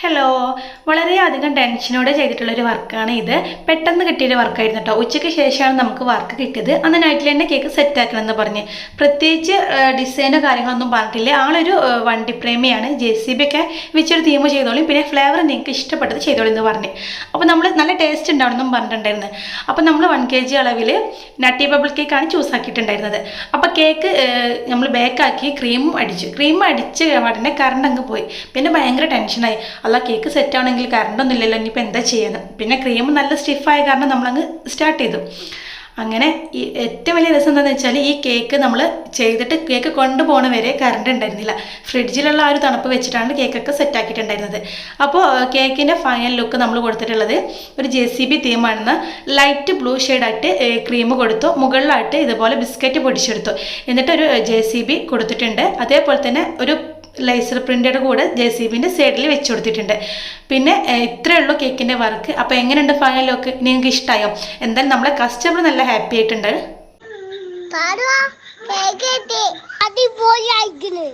Hello വളരെയധികം ടെൻഷനോടെ ചെയ്തിട്ടുള്ളൊരു വർക്കാണ് ഇത്. പെട്ടെന്ന് കിട്ടിയൊരു വർക്കായിരുന്നു കേട്ടോ ഉച്ചയ്ക്ക് ശേഷമാണ് നമുക്ക് വർക്ക് കിട്ടിയത്. അന്ന് നൈറ്റിൽ തന്നെ കേക്ക് സെറ്റ് ആക്കണമെന്ന് പറഞ്ഞ്. പ്രത്യേകിച്ച് ഡിസൈനോ കാര്യങ്ങളൊന്നും പറഞ്ഞിട്ടില്ല. ആളൊരു വണ്ടി പ്രേമിയാണ്. ജെ സി ബി ഒക്കെ വെച്ചൊരു തീം ചെയ്തോളും. പിന്നെ ഫ്ലേവർ നിങ്ങൾക്ക് ഇഷ്ടപ്പെട്ടത് ചെയ്തോളൂ എന്ന് പറഞ്ഞ്. അപ്പോൾ നമ്മൾ നല്ല ടേസ്റ്റ് ഉണ്ടാവണമെന്നും പറഞ്ഞിട്ടുണ്ടായിരുന്നു. അപ്പോൾ നമ്മൾ വൺ കെ ജി അളവിൽ നട്ടി ബബിൾ കേക്കാണ് ചൂസ് ആക്കിയിട്ടുണ്ടായിരുന്നത്. അപ്പോൾ കേക്ക് നമ്മൾ ബേക്കാക്കി ക്രീമും അടിച്ചു. ക്രീം അടിച്ച് ഉടനെ കറണ്ട് അങ്ങ് പോയി. പിന്നെ ഭയങ്കര ടെൻഷനായി അല്ല കേക്ക് സെറ്റ് ആണെങ്കിൽ കറണ്ട് ഒന്നും ഇല്ലല്ലോ ഇനിയിപ്പോൾ എന്താ ചെയ്യുന്നത്? പിന്നെ ക്രീം നല്ല സ്റ്റിഫായ കാരണം നമ്മളങ്ങ് സ്റ്റാർട്ട് ചെയ്തു. അങ്ങനെ ഈ ഏറ്റവും വലിയ രസം എന്താണെന്ന് വെച്ചാൽ ഈ കേക്ക് നമ്മൾ ചെയ്തിട്ട് കേക്ക് കൊണ്ടുപോകണ വരെ കറണ്ട് ഉണ്ടായിരുന്നില്ല. ഫ്രിഡ്ജിലുള്ള ആ ഒരു തണുപ്പ് വെച്ചിട്ടാണ് കേക്കൊക്കെ സെറ്റാക്കിയിട്ടുണ്ടായിരുന്നത് അപ്പോൾ കേക്കിന്റെ ഫൈനൽ ലുക്ക് നമ്മൾ കൊടുത്തിട്ടുള്ളത് ഒരു ജെ സി ബി തീമാണെന്ന് ലൈറ്റ് ബ്ലൂ ഷെയ്ഡായിട്ട് ക്രീം കൊടുത്തു. മുകളിലായിട്ട് ഇതുപോലെ ബിസ്ക്കറ്റ് പൊടിച്ചെടുത്തു. എന്നിട്ടൊരു ജെ സി ബി കൊടുത്തിട്ടുണ്ട്. അതേപോലെ തന്നെ ഒരു ലൈസർ പ്രിന്റഡ് കൂടെ ജെ സി ബിന്റെ സൈഡിൽ വെച്ച് കൊടുത്തിട്ടുണ്ട്. പിന്നെ ഇത്രയേ ഉള്ളൂ കേക്കിന്റെ വർക്ക് അപ്പോൾ എങ്ങനെയുണ്ട് ഫൈനൽ ലുക്ക് നിങ്ങൾക്ക് ഇഷ്ടമായോ എന്തായാലും നമ്മളെ കസ്റ്റമർ നല്ല ഹാപ്പി ആയിട്ടുണ്ട്. അടിപൊളിയായിക്കണ്